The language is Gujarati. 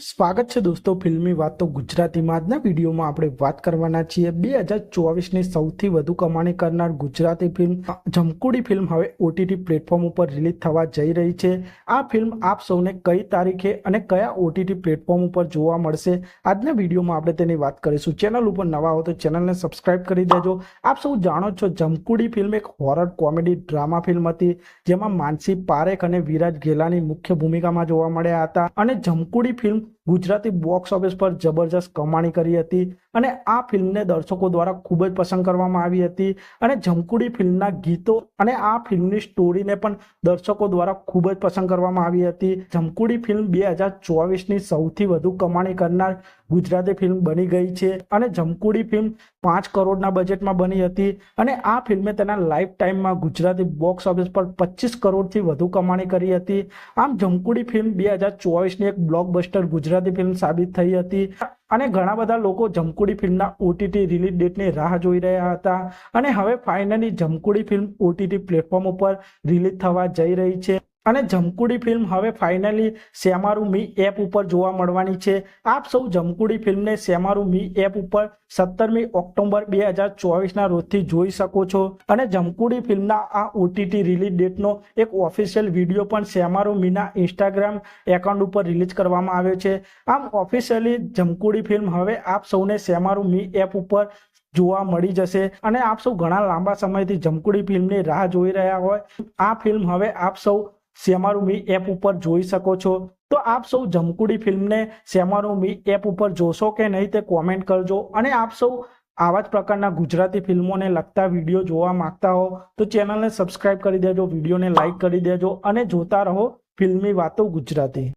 સ્વાગત છે દોસ્તો ફિલ્મી વાતો ગુજરાતીમાં આજના વિડીયોમાં આપણે વાત કરવાના છીએ. બે હજાર ચોવીસની સૌથી વધુ કમાણી કરનાર ગુજરાતી ફિલ્મ જમકુડી ફિલ્મ હવે ઓટીટી પ્લેટફોર્મ ઉપર રિલીઝ થવા જઈ રહી છે. આ ફિલ્મ આપ સૌને કઈ તારીખે અને કયા ઓટીટી પ્લેટફોર્મ ઉપર જોવા મળશે આજના વિડીયોમાં આપણે તેની વાત કરીશું. ચેનલ ઉપર નવા હો તો ચેનલને સબસ્ક્રાઇબ કરી દેજો. આપ સૌ જાણો છો જમકુડી ફિલ્મ એક હોરર કોમેડી ડ્રામા ફિલ્મ હતી, જેમાં માનસી પારેખ અને વિરાજ ગેલાની મુખ્ય ભૂમિકામાં જોવા મળ્યા હતા. અને Jamkudi film Gujarati box office પર જબરજસ્ત કમાણી કરી હતી અને આ ફિલ્મને દર્શકો દ્વારા ખૂબ જ પસંદ કરવામાં આવી હતી અને જમકુડી ફિલ્મના ગીતો અને આ ફિલ્મની સ્ટોરીને પણ દર્શકો દ્વારા ખૂબ જ પસંદ કરવામાં આવી હતી. જમકુડી ફિલ્મ બે હજાર ચોવીસની સૌથી વધુ કમાણી કરનાર ગુજરાતી ફિલ્મ બની ગઈ છે અને જમકુડી ફિલ્મ પાંચ કરોડના બજેટમાં બની હતી અને આ ફિલ્મે તેના લાઈફ ટાઈમમાં ગુજરાતી બોક્સ ઓફિસ પર પચીસ કરોડથી વધુ કમાણી કરી હતી. આમ જમકુડી ફિલ્મ બે હજાર ચોવીસની એક બ્લોકબસ્ટર ગુજરાતી ફિલ્મ સાબિત થઈ હતી અને ઘણા બધા લોકો જમકુડી ફિલ્મના ઓટીટી રિલીઝ ડેટની રાહ જોઈ રહ્યા હતા અને હવે finally Jamkudi film OTT platform ઉપર રિલીઝ થવા જઈ રહી છે. અને જમકુડી ફિલ્મ હવે ફાઇનલી સેમારુ મી એપ ઉપર જોવા મળવાની છે. આપ સૌ જમકુડી ફિલ્મને સેમારુ મી એપ ઉપર સત્તરમી ઓક્ટોબર બે હજાર ચોવીસના રોજથી જોઈ શકો છો. અને જમકુડી ફિલ્મના આ ઓટીટી રિલીઝ ડેટનો એક ઓફિશિયલ વીડિયો પણ સેમારુ મીના ઇન્સ્ટાગ્રામ એકાઉન્ટ ઉપર રિલીઝ કરવામાં આવ્યો છે. આમ ઓફિશિયલી જમકુડી ફિલ્મ હવે આપ સૌને સેમારુ મી એપ ઉપર જોવા મળી જશે. અને આપ સૌ ઘણા લાંબા સમયથી જમકુડી ફિલ્મની રાહ જોઈ રહ્યા હોય. આ ફિલ્મ હવે આપ સૌ સેમારુમી એપ ઉપર જોઈ શકો છો. તો આપ સૌ જમકુડી ફિલ્મને સેમારુમી એપ ઉપર જોશો કે નહીં તે કોમેન્ટ કરજો. અને આપ સૌ આવા જ પ્રકારના ગુજરાતી ફિલ્મોને લગતા વીડિયો જોવા માંગતા હો તો ચેનલને સબસ્ક્રાઇબ કરી દેજો, વિડીયોને લાઇક કરી દેજો અને જોતા રહો ફિલ્મી વાતો ગુજરાતી.